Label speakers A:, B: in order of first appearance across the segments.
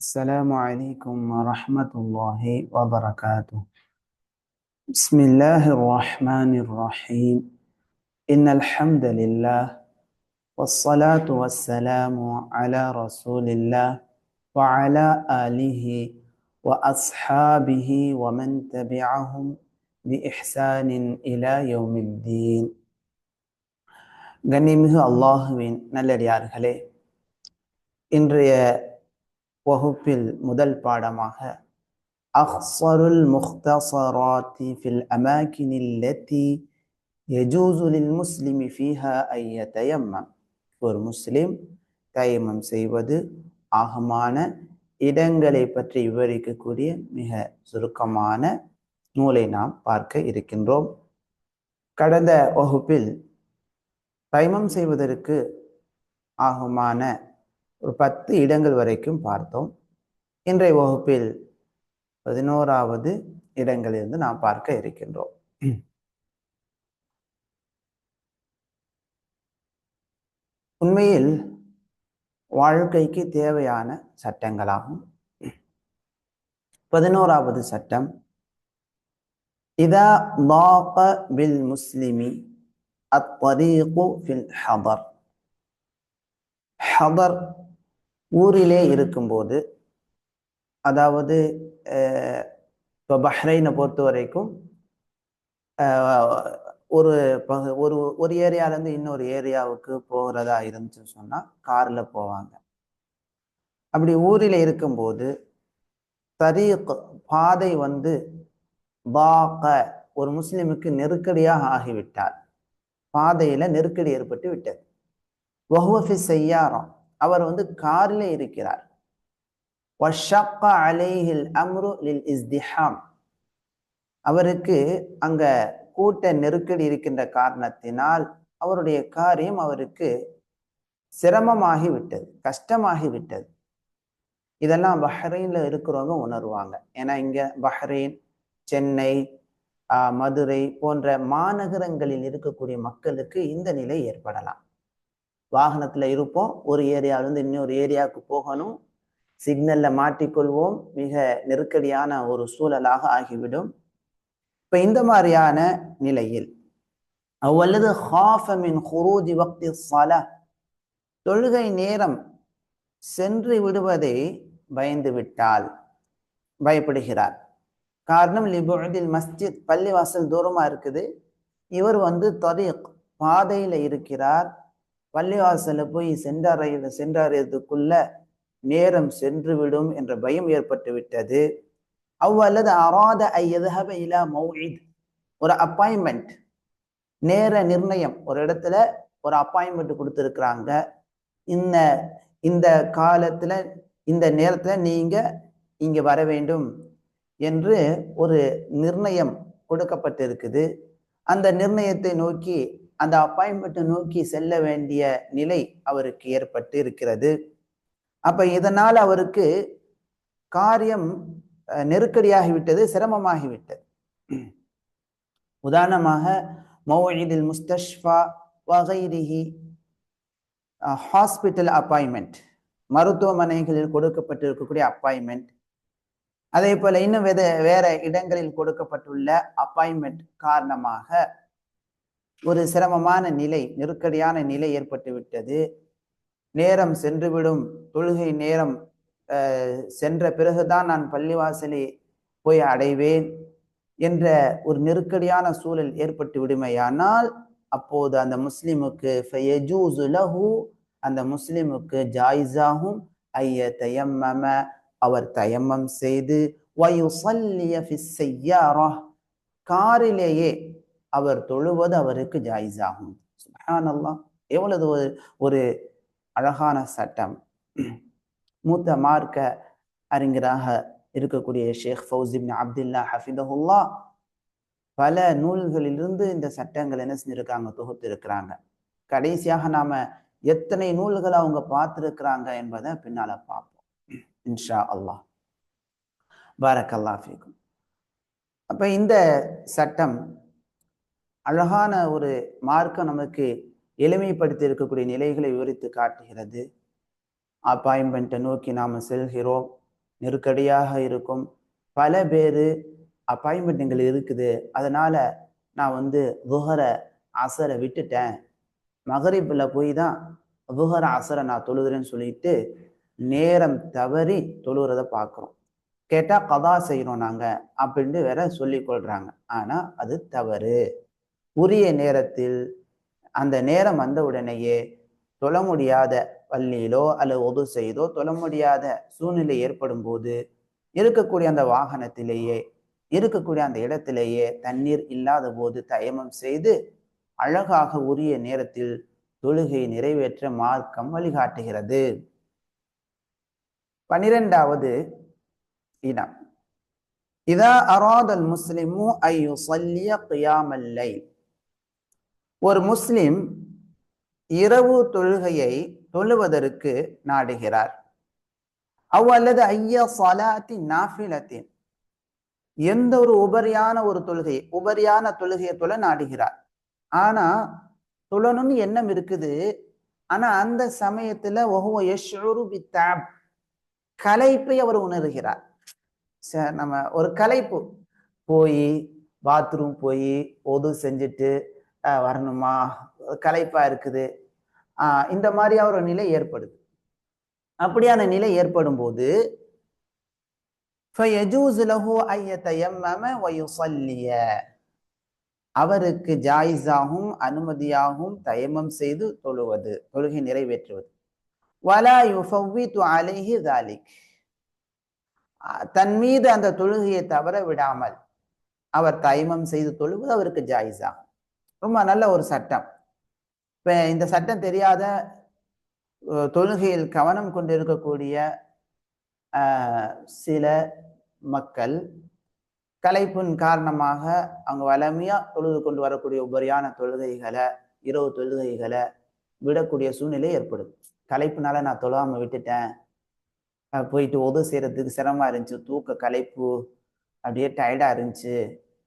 A: السلام عليكم ورحمة الله وبركاته بسم الله الرحمن الرحيم إن الحمد لله والصلاة والسلام على رسول الله وعلى آله وأصحابه ومن تبعهم بإحسان إلى يوم الدين கண்ணிமிகு அல்லாஹுவின் நல்லடியார்களே இன்றைய வகுப்பில் முதல் பாடமாக அஹ்சருல் முஹ்தசராத்தி ஃபில் அமாக்கினில் லத்தி யஜூசுலில் முஸ்லிமி ஃபீஹா ஐய தயம்மம் ஒரு முஸ்லிம் தயமம் செய்வது ஆகமான இடங்களை பற்றி விவரிக்கக்கூடிய மிக சுருக்கமான நூலை நாம் பார்க்க இருக்கின்றோம். கடந்த வகுப்பில் தைமம் செய்வதற்கு ஆகுமான ஒரு பத்து இடங்கள் வரைக்கும் பார்த்தோம் இன்றைய வகுப்பில் பதினோராவது இடங்களிலிருந்து நாம் பார்க்க இருக்கின்றோம் உண்மையில் வாழ்க்கைக்கு தேவையான சட்டங்களாகும் பதினோராவது சட்டம் இதா ضاق بالمسلم الطريق في الحضر ஹதர் ஊரிலே இருக்கும்போது அதாவது இப்போ பஹ்ரைனை பொறுத்த வரைக்கும் ஒரு பகு ஒரு ஒரு ஏரியாலேருந்து இன்னொரு ஏரியாவுக்கு போகிறதா இருந்துச்சுன்னு சொன்னால் காரில் போவாங்க. அப்படி ஊரில் இருக்கும்போது தரீக் பாதை வந்து பாக்க ஒரு முஸ்லிமுக்கு நெருக்கடியாக ஆகிவிட்டார். பாதையில் நெருக்கடி ஏற்பட்டு விட்டது. வஹுவஃபி செய்யாரம் அவர் வந்து காரில் இருக்கிறார். அம்ரு லில் இஸ்திஹாம். அவருக்கு அங்க கூட்ட நெருக்கடி இருக்கின்ற காரணத்தினால் அவருடைய காரியம் அவருக்கு சிரமமாகி விட்டது கஷ்டமாகி விட்டது. இதெல்லாம் பஹ்ரைன்ல இருக்கிறவங்க உணர்வாங்க. ஏன்னா இங்க பஹ்ரைன் சென்னை மதுரை போன்ற மாநகரங்களில் இருக்கக்கூடிய மக்களுக்கு இந்த நிலை ஏற்படலாம். வாகனத்தில் இருப்போம். ஒரு ஏரியாவிலிருந்து இன்னொரு ஏரியாவுக்கு போகணும். சிக்னலில் மாட்டிக்கொள்வோம். மிக நெருக்கடியான ஒரு சூழலாக ஆகிவிடும். இப்போ இந்த மாதிரியான நிலையில் அவ்வளது ஹாஃபமின் ஹுரூஜி வக்தி சல தொழுகை நேரம் சென்று விடுவதை பயந்து விட்டால் பயப்படுகிறார். காரணம் லிபுதில் மஸ்ஜித் பள்ளிவாசல் தூரமாக இருக்குது. இவர் வந்து தரீக் பாதையில் இருக்கிறார். பள்ளிவாசல போய் சென்றறையில் சென்றறையதுக்குள்ள நேரம் சென்று விடும் என்ற பயம் ஏற்பட்டு விட்டது. அவ்வல்லது அராத ஐயதஹப இலா மௌஇத். ஒரு அப்பாயின்மெண்ட் நேர நிர்ணயம். ஒரு இடத்துல ஒரு அப்பாயின்மெண்ட் கொடுத்துருக்குறாங்க. இந்த இந்த காலத்துல இந்த நேரத்துல நீங்க இங்க வர வேண்டும் என்று ஒரு நிர்ணயம் கொடுக்கப்பட்டிருக்குது. அந்த நிர்ணயத்தை நோக்கி அந்த அப்பாயின்மெண்ட்டை நோக்கி செல்ல வேண்டிய நிலை அவருக்கு ஏற்பட்டு இருக்கிறது. அப்ப இதனால் அவருக்கு காரியம் நெருக்கடியாகிவிட்டது சிரமமாகிவிட்டது உதாரணமாக மௌஇதில் முஸ்தஷ்ஃபா வகைரிஹி ஹாஸ்பிட்டல் அப்பாயின்மெண்ட் மருத்துவமனைகளில் கொடுக்கப்பட்டிருக்கக்கூடிய அப்பாயின்மெண்ட். அதே போல இன்னும் வேத வேற இடங்களில் கொடுக்கப்பட்டுள்ள அப்பாயின்மெண்ட் காரணமாக ஒரு சிரமமான நிலை நெருக்கடியான நிலை ஏற்பட்டுவிட்டது. நேரம் சென்றுவிடும். தொழுகை நேரம் சென்ற பிறகுதான் நான் பள்ளிவாசலை போய் அடைவேன் என்ற ஒரு நெருக்கடியான சூழல் ஏற்பட்டு விடுமையானால் அப்போது அந்த முஸ்லிமுக்கு அந்த முஸ்லிமுக்கு ஜாயிஸாகும். ஐய தயம்மம அவர் தயம்மம் செய்து காரிலேயே அவர் தொழுவது அவருக்கு ஜாயிஸாகும். சுபஹானல்லா எவ்வளவு ஒரு ஒரு அழகான சட்டம். மூத்த மார்க்க அறிஞராக இருக்கக்கூடிய ஷேக் ஃபௌசிபின் அப்துல்லா ஹஃபிதஹுல்லா பல நூல்களிலிருந்து இந்த சட்டங்கள் என்ன செஞ்சிருக்காங்க? தொகுத்து இருக்கிறாங்க கடைசியாக நாம எத்தனை நூல்களை அவங்க பார்த்துருக்குறாங்க என்பதை பின்னால பார்ப்போம். இன்ஷா அல்லாஹ் பாரக் அல்லாஃபிக்கும் அப்ப இந்த சட்டம் அழகான ஒரு மார்க்கம் நமக்கு எளிமைப்படுத்தி இருக்கக்கூடிய நிலைகளை விவரித்து காட்டுகிறது. அப்பாயின்மெண்ட்டை நோக்கி நாம் செல்கிறோம். நெருக்கடியாக இருக்கும். பல பேர் அப்பாயின்மெண்ட்டுங்கள் இருக்குது. அதனால் நான் வந்து புகர அசரை விட்டுட்டேன். மகரிப்பில் போய் தான் துஹர அசரை நான் தொழுகிறேன்னு சொல்லிட்டு நேரம் தவறி தொழுகிறத பார்க்குறோம் கேட்டால் கதா செய்கிறோம் நாங்கள் அப்படின்ட்டு வேற சொல்லி ஆனால் அது தவறு. உரிய நேரத்தில் அந்த நேரம் வந்த உடனேயே தொழ முடியாத பள்ளியிலோ அல்லது ஒது செய்தோ தொழ முடியாத சூழ்நிலை ஏற்படும் போது இருக்கக்கூடிய அந்த வாகனத்திலேயே இருக்கக்கூடிய அந்த இடத்திலேயே தண்ணீர் இல்லாத போது தயமம் செய்து அழகாக உரிய நேரத்தில் தொழுகை நிறைவேற்ற மார்க்கம் வழிகாட்டுகிறது. பனிரெண்டாவது இடம். இதா அராதல் முஸ்லிமு ஐயோ சல்லிய கியாமல்லை ஒரு முஸ்லிம் இரவு தொழுகையை தொழுவதற்கு நாடுகிறார். அவ் அல்லது ஐயா சலாத்தி நாஃபிலத்தின். எந்த ஒரு உபரியான ஒரு தொழுகை உபரியான தொழுகையை தொழ நாடுகிறார். ஆனா தொழணும்னு எண்ணம் இருக்குது. ஆனா அந்த சமயத்துல ஒஹுவ யஷ்உரு பித்தாப். கலைப்பை அவர் உணர்கிறார். ச- நம்ம ஒரு கலைப்பு போய் பாத்ரூம் போய் ஒது செஞ்சுட்டு வரணுமா? கலைப்பா இருக்குது. இந்த மாதிரியா ஒரு நிலை ஏற்படுது. அப்படியான நிலை ஏற்படும் போது அவருக்கு ஜாயிஸாகும் அனுமதியாகும் தயமம் செய்து தொழுவது தொழுகை நிறைவேற்றுவது. வலா யுஃபவ்வித்து அலைஹி தாலிக். தன் மீது அந்த தொழுகையை தவற விடாமல் அவர் தயமம் செய்து தொழுவது அவருக்கு ஜாயிஸாகும். ரொம்ப நல்ல ஒரு சட்டம். இப்போ இந்த சட்டம் தெரியாத தொழுகையில் கவனம் கொண்டிருக்கக்கூடிய சில மக்கள் கலைப்பின் காரணமாக அவங்க வளமையாக தொழுது கொண்டு வரக்கூடிய உபரியான தொழுகைகளை இரவு தொழுகைகளை விடக்கூடிய சூழ்நிலை ஏற்படுது. கலைப்புனால நான் தொழாமல் விட்டுட்டேன். போயிட்டு உதவு செய்கிறதுக்கு சிரமமா இருந்துச்சு. தூக்க கலைப்பு அப்படியே டயர்டாக இருந்துச்சு.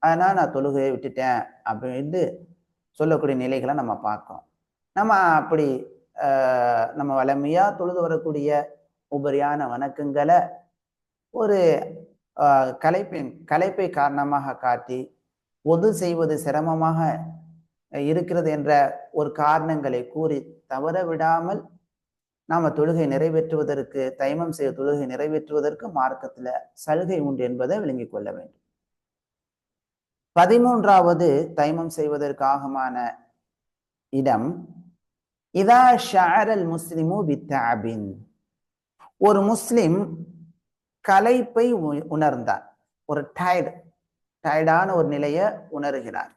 A: அதனால் நான் தொழுகையை விட்டுட்டேன் அப்படின்ட்டு சொல்லக்கூடிய நிலைகளை நம்ம பார்க்கோம் நம்ம அப்படி நம்ம வளமையாக தொழுது வரக்கூடிய உபரியான வணக்கங்களை ஒரு கலைப்பின் கலைப்பை காரணமாக காட்டி ஒது செய்வது சிரமமாக இருக்கிறது என்ற ஒரு காரணங்களை கூறி தவற விடாமல் நாம் தொழுகை நிறைவேற்றுவதற்கு தைமம் செய்ய தொழுகை நிறைவேற்றுவதற்கு மார்க்கத்தில் சலுகை உண்டு என்பதை விளங்கிக் கொள்ள வேண்டும். பதிமூன்றாவது தைமம் செய்வதற்காகமான இடம் இதா ஷாரல் முஸ்லிமு பித்தாபின் ஒரு முஸ்லிம் கலைப்பை உ- உணர்ந்தார். ஒரு டயர்டு டயர்டான ஒரு நிலையை உணர்கிறார்.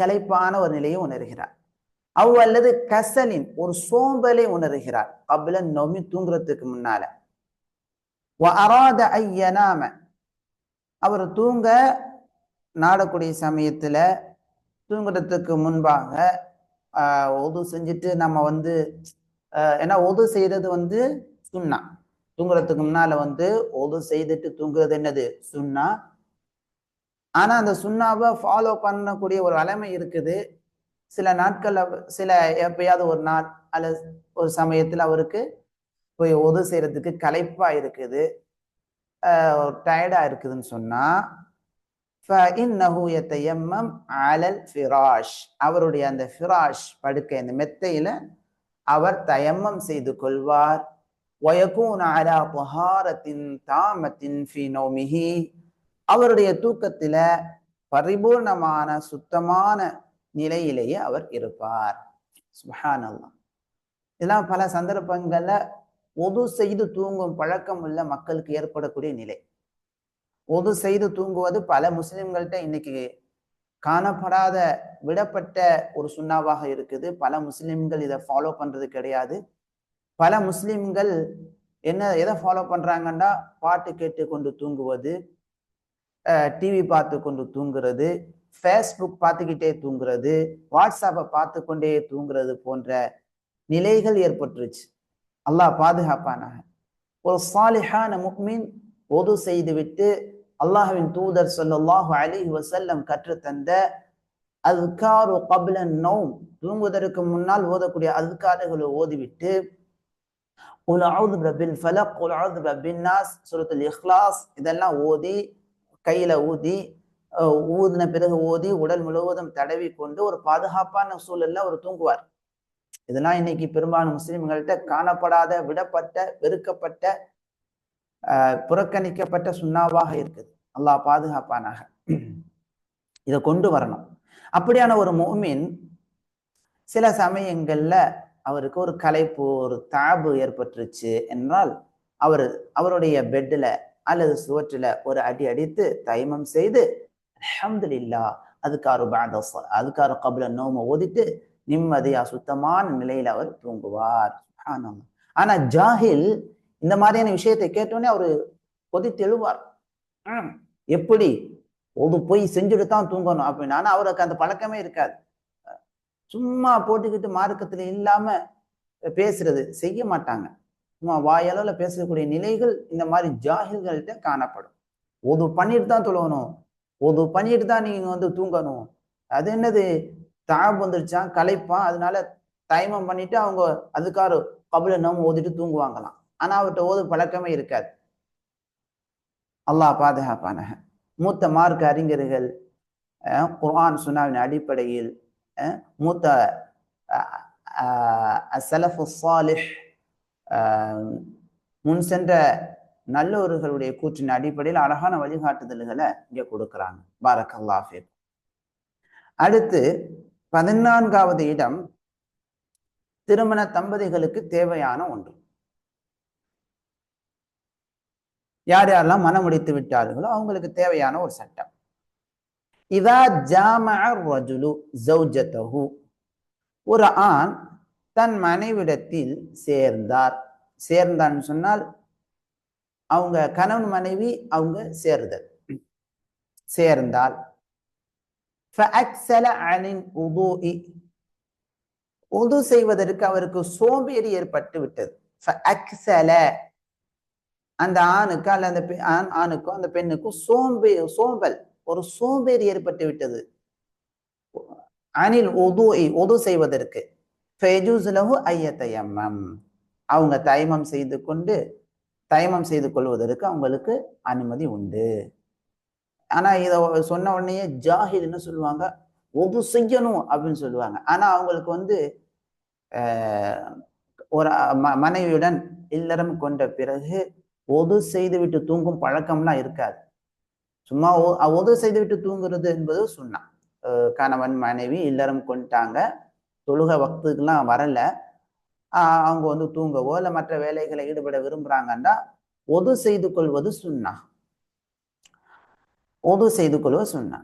A: கலைப்பான ஒரு நிலையை உணர்கிறார். அவ் அல்லது கசலின் ஒரு சோம்பலை உணர்கிறார். கபில நோமி தூங்குறதுக்கு முன்னால. அராத ஐயனாம அவர் தூங்க நாடக்கூடிய சமயத்தில் தூங்குறதுக்கு முன்பாக ஆஹ், ஒது செஞ்சுட்டு நம்ம வந்து ஏன்னா ஒது செய்கிறது வந்து சுண்ணா. தூங்குறதுக்கு முன்னால் வந்து ஒது செய்துட்டு தூங்குறது என்னது? சுண்ணா. ஆனால் அந்த சுண்ணாவை ஃபாலோ பண்ணக்கூடிய ஒரு வளமை இருக்குது. சில நாட்கள் சில எப்பயாவது ஒரு நாள் அல்ல ஒரு சமயத்தில் அவருக்கு போய் ஒது செய்கிறதுக்கு களைப்பாக இருக்குது. டயர்டாக இருக்குதுன்னு சொன்னால் ஆலல் ஃபிராஷ் அவருடைய அந்த ஃபிராஷ் படுக்கை அந்த மெத்தையில அவர் தயம்மம் செய்து கொள்வார். ஒயகூன் அலா புகாரத்தின் தாமத்தின் ஃபி அவருடைய தூக்கத்துல பரிபூர்ணமான சுத்தமான நிலையிலேயே அவர் இருப்பார். சுஹானல்லா இதெல்லாம் பல சந்தர்ப்பங்களில் ஒது செய்து தூங்கும் பழக்கம் உள்ள மக்களுக்கு ஏற்படக்கூடிய நிலை. ஒது செய்து தூங்குவது பல முஸ்லிம்கள்ட்ட இன்னைக்கு காணப்படாத விடப்பட்ட ஒரு சுண்ணாவாக இருக்குது. பல முஸ்லிம்கள் இதை ஃபாலோ பண்றது கிடையாது. பல முஸ்லிம்கள் என்ன எதை ஃபாலோ பண்றாங்கன்னா பாட்டு கேட்டு கொண்டு தூங்குவது டிவி பார்த்து கொண்டு தூங்குறது ஃபேஸ்புக் பார்த்துக்கிட்டே தூங்குறது வாட்ஸ்அப்பை பார்த்து கொண்டே தூங்குறது போன்ற நிலைகள் ஏற்பட்டுருச்சு. அல்லாஹ் பாதுகாப்பானாக. ஒரு சாலிஹான முக்மீன் ஒது செய்துவிட்டு அல்லாஹ்வின் தூதர் ஸல்லல்லாஹு அலி வசல்லம் கற்றுத்தந்த அல்காரு கபிலன் நோம் தூங்குவதற்கு முன்னால் ஓதக்கூடிய அல்காறுகளை ஓதிவிட்டு உல் அவுது பில் ஃபலக் உல் அவுது பின் நாஸ் சுரத்துல் இஹ்லாஸ் இதெல்லாம் ஓதி கையில ஊதி ஊதின பிறகு ஓதி உடல் முழுவதும் தடவி கொண்டு ஒரு பாதுகாப்பான சூழல்ல அவர் தூங்குவார். இதெல்லாம் இன்னைக்கு பெரும்பாலும் முஸ்லிம்கள்ட்ட காணப்படாத விடப்பட்ட வெறுக்கப்பட்ட புறக்கணிக்கப்பட்ட சுண்ணாவாக இருக்குது. அல்லாஹ் பாதுகாப்பானாக. இதை கொண்டு வரணும். அப்படியான ஒரு மோமின் சில சமயங்கள்ல அவருக்கு ஒரு கலைப்பு ஒரு தாபு ஏற்பட்டுருச்சு என்றால் அவர் அவருடைய பெட்டில் அல்லது சுவற்றில ஒரு அடி அடித்து தைமம் செய்து அல்ஹம்துலில்லா அதுக்காரு பாத அதுக்காரு கபல நோம ஓதிட்டு நிம்மதியா சுத்தமான நிலையில் அவர் தூங்குவார். சுப்ஹானல்லாஹ். ஆனா ஜாஹில் இந்த மாதிரியான விஷயத்தை கேட்டோன்னே அவரு கொதித்து எழுவார் எப்படி? ஒரு போய் செஞ்சுட்டு தான் தூங்கணும். அப்படின்னு ஆனா அவருக்கு அந்த பழக்கமே இருக்காது. சும்மா போட்டுக்கிட்டு மார்க்கத்துல இல்லாம பேசுறது செய்ய மாட்டாங்க. சும்மா வாயளவுல பேசக்கூடிய நிலைகள் இந்த மாதிரி ஜாகில்கள்கிட்ட காணப்படும். ஒது பண்ணிட்டு தான் தொழணும் ஒது பண்ணிட்டு தான் நீங்க வந்து தூங்கணும். அது என்னது? தாப் வந்துருச்சான் களைப்பான். அதனால தைமம் பண்ணிட்டு அவங்க அதுக்கார கபல நம்ம ஓதிட்டு தூங்குவாங்களாம். ஆனா அவர்கிட்ட ஓது பழக்கமே இருக்காது. அல்லாஹ் பாதுகாப்பான மூத்த மார்க் அறிஞர்கள் குர்ஆன் சுனாவின் அடிப்படையில் அஹ், மூத்த சலஃபு சாலிஹ் முன் சென்ற நல்லவர்களுடைய கூற்றின் அடிப்படையில் அழகான வழிகாட்டுதல்களை இங்க கொடுக்குறாங்க. பாரக்கல்லாஃபிர் அடுத்து பதினான்காவது இடம் திருமண தம்பதிகளுக்கு தேவையான ஒன்று. யார் யாரெல்லாம் மனம் முடித்து விட்டார்களோ அவங்களுக்கு தேவையான ஒரு சட்டம். இதா ஜாமா ஒரு ஆண் தன் மனைவிடத்தில் சேர்ந்தார். சேர்ந்தான்னு சொன்னால் அவங்க கணவன் மனைவி அவங்க சேருதல். சேர்ந்தால் உது செய்வதற்கு அவருக்கு சோம்பேறி ஏற்பட்டு விட்டது. அந்த ஆணுக்கு அல்ல அந்த பெ- ஆண் ஆணுக்கும் அந்த பெண்ணுக்கும் சோம்பே சோம்பல். ஒரு சோம்பேறி ஏற்பட்டு விட்டது. அனில் உது உது செய்வதற்கு. ஃபயஜூஸ் லஹு அவங்க தைமம் செய்து கொண்டு தைமம் செய்து கொள்வதற்கு அவங்களுக்கு அனுமதி உண்டு. ஆனா இதை சொன்ன உடனே ஜாஹில்னு சொல்லுவாங்க ஒது செய்யணும் அப்படின்னு சொல்லுவாங்க. ஆனா அவங்களுக்கு வந்து ஒரு ம- மனைவியுடன் இல்லறம் கொண்ட பிறகு ஒது செய்துவிட்டு தூங்கும் பழக்கம்லாம் இருக்காது. சும்மா ஒ- ஒது செய்துவிட்டு தூங்குறது என்பது சொன்னான் கணவன் மனைவி இல்லறம் கொண்டுட்டாங்க. தொழுக வக்துக்கெல்லாம் வரல. ஆஹ் அவங்க வந்து தூங்கவோ இல்லை மற்ற வேலைகளை ஈடுபட விரும்புறாங்கன்னா ஒது செய்து கொள்வது சுண்ணா. ஒது செய்து கொள்வது சுண்ணா.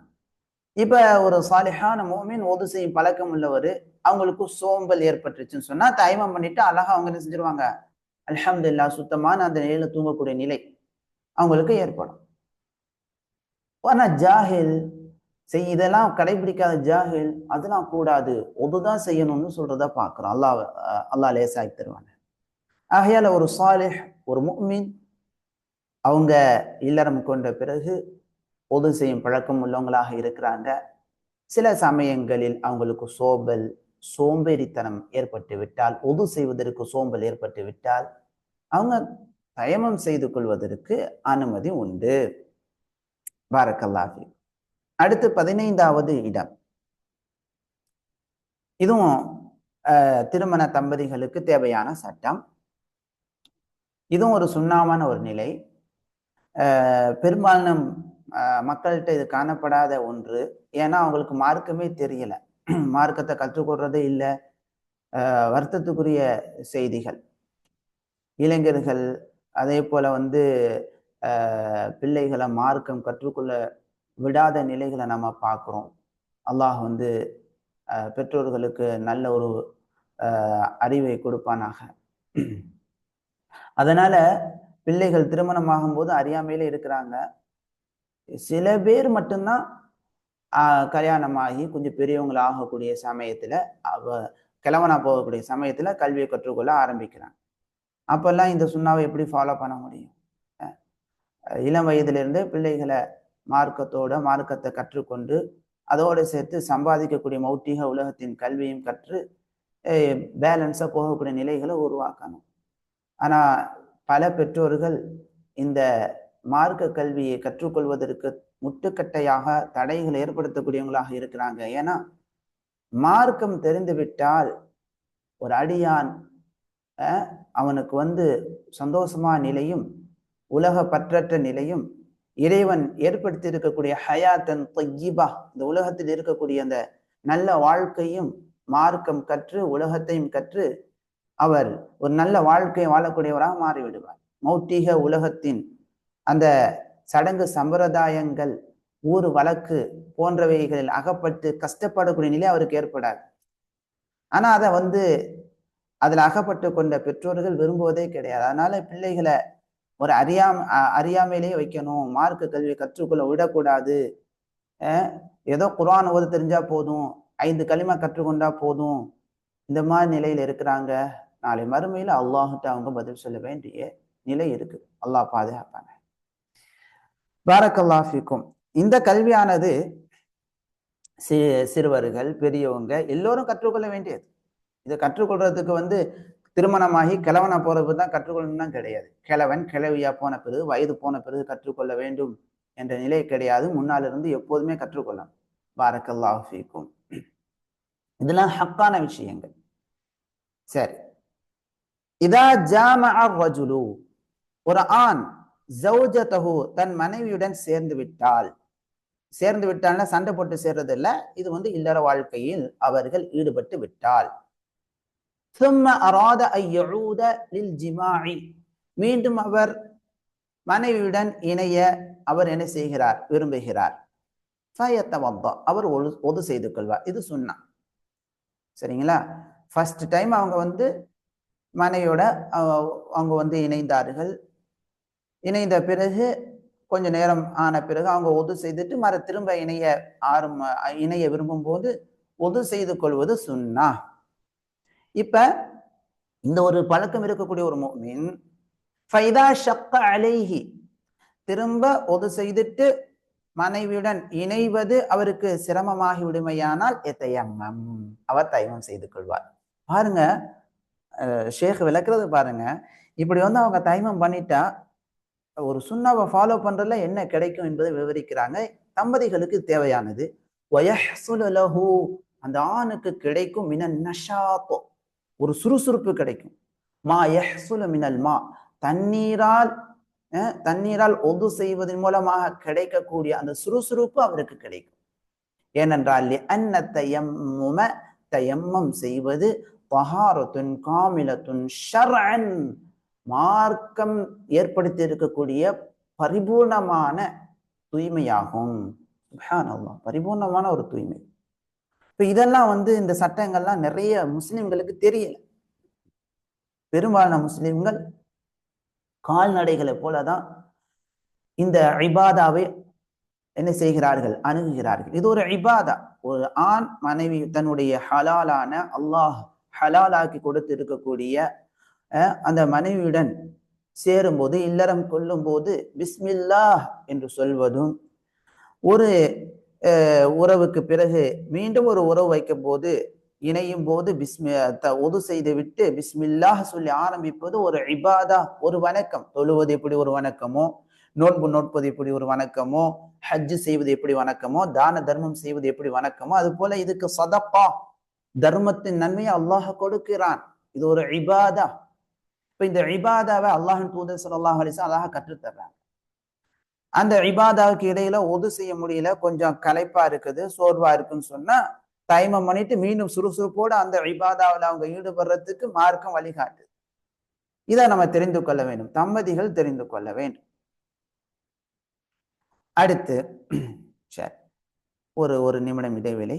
A: இப்போ ஒரு சாலிஹான மோமின் ஒது செய்யும் பழக்கம் உள்ளவர் அவங்களுக்கு சோம்பல் ஏற்பட்டுருச்சுன்னு சொன்னால் தைமம் பண்ணிட்டு அழகாக அவங்க என்ன செஞ்சிருவாங்க? அல்ஹம்துலில்லாஹ் சுத்தமான அந்த நிலையில தூங்கக்கூடிய நிலை அவங்களுக்கு ஏற்படும். ஆனா ஜாஹில் செய் இதெல்லாம் கடைபிடிக்காத ஜாஹில் அதெல்லாம் கூடாது. ஒதுதான் செய்யணும்னு சொல்றத பார்க்குறோம். அல்லாஹ் அல்லாஹ் லேசாக்கி தருவாங்க. ஆகையால ஒரு சாலிஹ் ஒரு முஃமின் அவங்க இல்லறம் கொண்ட பிறகு ஒது செய்யும் பழக்கம் உள்ளவங்களாக இருக்கிறாங்க. சில சமயங்களில் அவங்களுக்கு சோபல் சோம்பேறித்தனம் ஏற்பட்டு விட்டால் ஒது செய்வதற்கு சோம்பல் ஏற்பட்டு விட்டால் அவங்க தயமம் செய்து கொள்வதற்கு அனுமதி உண்டு. பாரக்கல்லாஃபி அடுத்து பதினைந்தாவது இடம். இதுவும் அஹ், திருமண தம்பதிகளுக்கு தேவையான சட்டம். இதுவும் ஒரு சுண்ணாமான ஒரு நிலை. அஹ், பெரும்பாலும் அஹ், மக்கள்கிட்ட இது காணப்படாத ஒன்று. ஏன்னா அவங்களுக்கு மார்க்கமே தெரியலை. மார்க்கத்தை கற்றுக்கொள்றதே இல்லை. வருத்தத்துக்குரிய செய்திகள். இளைஞர்கள் அதே போல வந்து பிள்ளைகளை மார்க்கம் கற்றுக்கொள்ள விடாத நிலைகளை நம்ம பார்க்குறோம். அல்லாஹ் வந்து பெற்றோர்களுக்கு நல்ல ஒரு அறிவை கொடுப்பானாக. அதனால பிள்ளைகள் திருமணமாகும் போது அறியாமையில இருக்கிறாங்க. சில பேர் மட்டும்தான் கல்யாணமாகி கொஞ்சம் பெரியவங்கள ஆகக்கூடிய சமயத்தில் அவ கிழவனா போகக்கூடிய சமயத்தில் கல்வியை கற்றுக்கொள்ள ஆரம்பிக்கிறாங்க அப்போல்லாம் இந்த சுண்ணாவை எப்படி ஃபாலோ பண்ண முடியும்? இளம் வயதிலிருந்து பிள்ளைகளை மார்க்கத்தோட மார்க்கத்தை கற்றுக்கொண்டு அதோடு சேர்த்து சம்பாதிக்கக்கூடிய மௌட்டிக உலகத்தின் கல்வியும் கற்று பேலன்ஸாக போகக்கூடிய நிலைகளை உருவாக்கணும். ஆனால் பல பெற்றோர்கள் இந்த மார்க்க கல்வியை கற்றுக்கொள்வதற்கு முட்டுக்கட்டையாக தடைகள் ஏற்படுத்தக்கூடியவங்களாக இருக்கிறாங்க. ஏன்னா மார்க்கம் தெரிந்துவிட்டால் ஒரு அடியான் அவனுக்கு வந்து சந்தோஷமா நிலையும் உலக பற்றற்ற நிலையும் இறைவன் ஏற்படுத்தி இருக்கக்கூடிய ஹயாத்தன் தொய்யிபா இந்த உலகத்தில் இருக்கக்கூடிய அந்த நல்ல வாழ்க்கையும் மார்க்கம் கற்று உலகத்தையும் கற்று அவர் ஒரு நல்ல வாழ்க்கையை வாழக்கூடியவராக மாறிவிடுவார். மௌட்டிக உலகத்தின் அந்த சடங்கு சம்பிரதாயங்கள் ஊர் வழக்கு போன்றவைகளில் அகப்பட்டு கஷ்டப்படக்கூடிய நிலை அவருக்கு ஏற்படாது. ஆனா அதை வந்து அதில் அகப்பட்டு கொண்ட பெற்றோர்கள் விரும்புவதே கிடையாது. அதனால பிள்ளைகளை ஒரு அறியாம அறியாமையிலேயே வைக்கணும். மார்க்கு கல்வியை கற்றுக்கொள்ள விடக்கூடாது. ஏதோ குரான் ஓத தெரிஞ்சா போதும். ஐந்து களிமா கற்றுக்கொண்டா போதும். இந்த மாதிரி நிலையில இருக்கிறாங்க. நாளை மறுமையில் அல்லாஹிட்ட அவங்க பதில் சொல்ல வேண்டிய நிலை இருக்கு. அல்லாஹ் பாதுகாப்பாங்க பாரக்கல்லாஃபிக்கும் இந்த கல்வியானது சி சிறுவர்கள் பெரியவங்க எல்லோரும் கற்றுக்கொள்ள வேண்டியது. இதை கற்றுக்கொள்றதுக்கு வந்து திருமணமாகி கிழவனை போறது தான் கற்றுக்கொள்ளணும் கிடையாது. கிழவன் கிழவியா போன பிறகு வயது போன பிறகு கற்றுக்கொள்ள வேண்டும் என்ற நிலை கிடையாது. முன்னால் இருந்து எப்போதுமே கற்றுக்கொள்ளலாம் பாரக்கல்லாஃபிக்கும் இதெல்லாம் ஹக்கான விஷயங்கள். சரி. இதா ஜாமஅ ரஜுலு. ஒரு ஆண் ஜவுஜதஹு தன் மனைவியுடன் சேர்ந்து விட்டால் சேர்ந்து விட்டால்னா சண்டை போட்டு சேர்றது இல்லை இது வந்து இல்லற வாழ்க்கையில் அவர்கள் ஈடுபட்டு விட்டால் சும்ம அராத ஐயூத லில் ஜிமாயி மீண்டும் அவர் மனைவியுடன் இணைய அவர் என்ன செய்கிறார்? விரும்புகிறார். அவர் ஒது ஒது செய்து கொள்வார். இது சொன்னா சரிங்களா? ஃபர்ஸ்ட் டைம் அவங்க வந்து மனைவியோட அவங்க வந்து இணைந்தார்கள். இணைந்த பிறகு கொஞ்ச நேரம் ஆன பிறகு அவங்க ஒது செய்துட்டு மறு திரும்ப இணைய ஆரும் இணைய விரும்பும் போது ஒது செய்து கொள்வது சுன்னா இப்ப இந்த ஒரு பழக்கம் இருக்கக்கூடிய ஒரு மீன் ஃபைதா ஷக்க அலைஹி திரும்ப ஒது செய்துட்டு மனைவியுடன் இணைவது அவருக்கு சிரமமாகி விடுமையானால் எத்தையம்மம் அவர் தைமம் செய்து கொள்வார். பாருங்க ஷேக் விளக்குறது பாருங்க இப்படி வந்து அவங்க தைமம் பண்ணிட்டா ஒரு சுண்ணாவை ஃபாலோ பண்றதுல என்ன கிடைக்கும் என்பதை விவரிக்கிறாங்க. தம்பதிகளுக்கு தேவையானது. வயஹ்சுலு அந்த ஆணுக்கு கிடைக்கும் மின நஷாத்தோ. ஒரு சுறுசுறுப்பு கிடைக்கும். மா யஹ்சுலு மினல் மா. தண்ணீரால் தண்ணீரால் ஒது செய்வதன் மூலமாக கிடைக்கக்கூடிய அந்த சுறுசுறுப்பு அவருக்கு கிடைக்கும். ஏனென்றால் அன்ன தயம்மும தயம்மம் செய்வது பஹாரத்துன் காமிலத்துன் ஷர்அன். மார்க்கம் ஏற்படுத்தி இருக்கக்கூடிய பரிபூர்ணமான தூய்மையாகும். பரிபூர்ணமான ஒரு தூய்மை. இப்போ இதெல்லாம் வந்து இந்த சட்டங்கள்லாம் நிறைய முஸ்லிம்களுக்கு தெரியல. பெரும்பாலான முஸ்லிம்கள் கால்நடைகளை போலதான் இந்த ஐபாதாவை என்ன செய்கிறார்கள்? அணுகுகிறார்கள். இது ஒரு ஐபாதா ஒரு ஆண் மனைவி தன்னுடைய ஹலாலான அல்லாஹ் ஹலாலாக்கி கொடுத்து இருக்கக்கூடிய அந்த மனைவியுடன் சேரும்போது இல்லறம் கொள்ளும் போது என்று சொல்வதும் ஒரு உறவுக்கு பிறகு மீண்டும் ஒரு உறவு வைக்கும் போது இணையும் போது பிஸ்மி த- ஒது செய்து விட்டு பிஸ்மில்லாஹ் சொல்லி ஆரம்பிப்பது ஒரு இபாதா ஒரு வணக்கம். தொழுவது எப்படி ஒரு வணக்கமோ நோன்பு நோட்பது எப்படி ஒரு வணக்கமோ ஹஜ்ஜு செய்வது எப்படி வணக்கமோ தான தர்மம் செய்வது எப்படி வணக்கமோ அது போல இதுக்கு சதப்பா தர்மத்தின் நன்மையை அல்லாஹ் கொடுக்கிறான். இது ஒரு இபாதா. இப்ப இந்த இபாதாவை அல்லாஹின் தூதர் சல்லாஹ் அலிசா அழகாக கற்றுத்தர்றாங்க. அந்த இபாதாவுக்கு இடையில ஒது செய்ய முடியல கொஞ்சம் களைப்பா இருக்குது சோர்வா இருக்குன்னு சொன்னா டைமம் பண்ணிட்டு மீண்டும் சுறுசுறுப்போட அந்த இபாதாவில் அவங்க ஈடுபடுறதுக்கு மார்க்கம் வழிகாட்டு. இதை நம்ம தெரிந்து கொள்ள வேண்டும். தம்பதிகள் தெரிந்து கொள்ள வேண்டும். அடுத்து சரி ஒரு ஒரு நிமிடம் இடைவேளை.